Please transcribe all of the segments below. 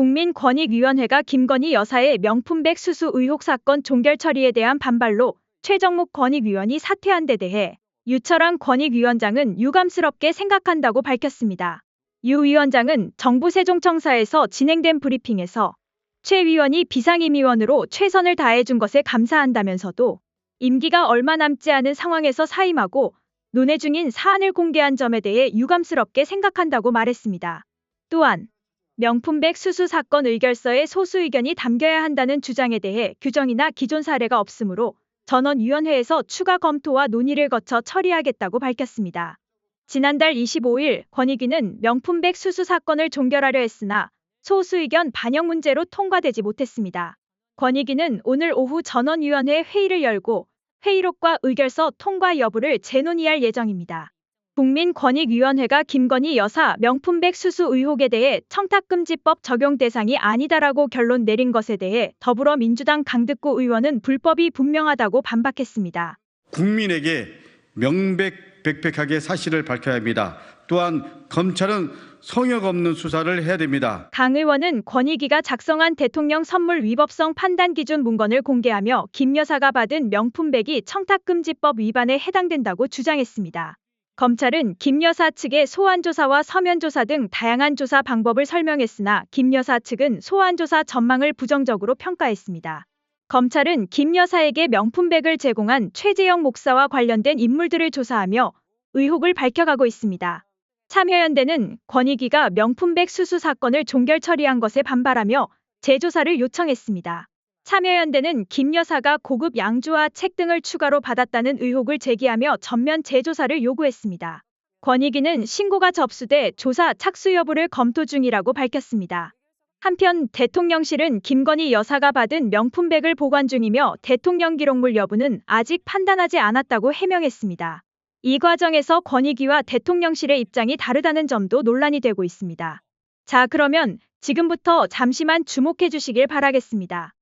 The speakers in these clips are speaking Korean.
국민권익위원회가 김건희 여사의 명품백 수수 의혹 사건 종결 처리에 대한 반발로 최정목 권익위원이 사퇴한 데 대해 유철한 권익위원장은 유감스럽게 생각한다고 밝혔습니다. 유 위원장은 정부 세종청사에서 진행된 브리핑에서 최 위원이 비상임의원으로 최선을 다해준 것에 감사한다면서도 임기가 얼마 남지 않은 상황에서 사임하고 논의 중인 사안을 공개한 점에 대해 유감스럽게 생각한다고 말했습니다. 또한 명품백 수수 사건 의결서에 소수 의견이 담겨야 한다는 주장에 대해 규정이나 기존 사례가 없으므로 전원위원회에서 추가 검토와 논의를 거쳐 처리하겠다고 밝혔습니다. 지난달 25일 권익위는 명품백 수수 사건을 종결하려 했으나 소수 의견 반영 문제로 통과되지 못했습니다. 권익위는 오늘 오후 전원위원회 회의를 열고 회의록과 의결서 통과 여부를 재논의할 예정입니다. 국민권익위원회가 김건희 여사 명품백 수수 의혹에 대해 청탁금지법 적용 대상이 아니다라고 결론 내린 것에 대해 더불어민주당 강득구 의원은 불법이 분명하다고 반박했습니다. 국민에게 명백백백하게 사실을 밝혀야 합니다. 또한 검찰은 성역 없는 수사를 해야 됩니다. 강 의원은 권익위가 작성한 대통령 선물 위법성 판단 기준 문건을 공개하며 김 여사가 받은 명품백이 청탁금지법 위반에 해당된다고 주장했습니다. 검찰은 김 여사 측의 소환조사와 서면조사 등 다양한 조사 방법을 설명했으나 김 여사 측은 소환조사 전망을 부정적으로 평가했습니다. 검찰은 김 여사에게 명품백을 제공한 최재영 목사와 관련된 인물들을 조사하며 의혹을 밝혀가고 있습니다. 참여연대는 권익위가 명품백 수수 사건을 종결 처리한 것에 반발하며 재조사를 요청했습니다. 참여연대는 김 여사가 고급 양주와 책 등을 추가로 받았다는 의혹을 제기하며 전면 재조사를 요구했습니다. 권익위는 신고가 접수돼 조사 착수 여부를 검토 중이라고 밝혔습니다. 한편 대통령실은 김건희 여사가 받은 명품백을 보관 중이며 대통령 기록물 여부는 아직 판단하지 않았다고 해명했습니다. 이 과정에서 권익위와 대통령실의 입장이 다르다는 점도 논란이 되고 있습니다. 자, 그러면 지금부터 잠시만 주목해 주시길 바라겠습니다.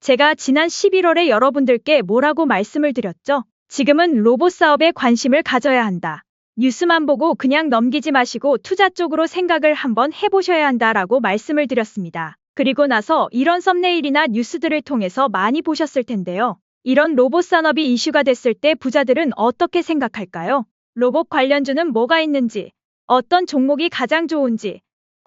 제가 지난 11월에 여러분들께 뭐라고 말씀을 드렸죠? 지금은 로봇 사업에 관심을 가져야 한다. 뉴스만 보고 그냥 넘기지 마시고 투자 쪽으로 생각을 한번 해보셔야 한다라고 말씀을 드렸습니다. 그리고 나서 이런 썸네일이나 뉴스들을 통해서 많이 보셨을 텐데요. 이런 로봇 산업이 이슈가 됐을 때 부자들은 어떻게 생각할까요? 로봇 관련주는 뭐가 있는지, 어떤 종목이 가장 좋은지,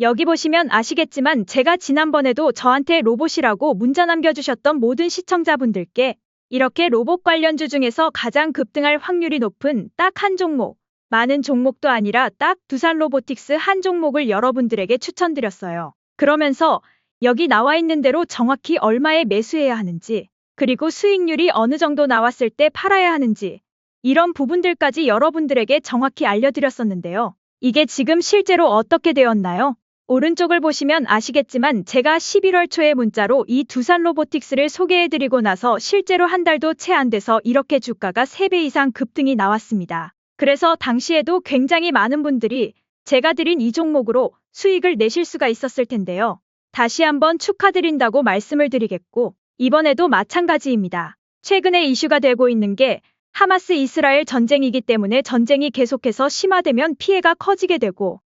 여기 보시면 아시겠지만 제가 지난번에도 저한테 로봇이라고 문자 남겨주셨던 모든 시청자분들께 이렇게 로봇 관련주 중에서 가장 급등할 확률이 높은 딱 한 종목, 많은 종목도 아니라 딱 두산 로보틱스 한 종목을 여러분들에게 추천드렸어요. 그러면서 여기 나와 있는 대로 정확히 얼마에 매수해야 하는지, 그리고 수익률이 어느 정도 나왔을 때 팔아야 하는지, 이런 부분들까지 여러분들에게 정확히 알려드렸었는데요. 이게 지금 실제로 어떻게 되었나요? 오른쪽을 보시면 아시겠지만 제가 11월 초에 문자로 이 두산 로보틱스를 소개해드리고 나서 실제로 한 달도 채 안 돼서 이렇게 주가가 3배 이상 급등이 나왔습니다. 그래서 당시에도 굉장히 많은 분들이 제가 드린 이 종목으로 수익을 내실 수가 있었을 텐데요. 다시 한번 축하드린다고 말씀을 드리겠고 이번에도 마찬가지입니다. 최근에 이슈가 되고 있는 게 하마스 이스라엘 전쟁이기 때문에 전쟁이 계속해서 심화되면 피해가 커지게 되고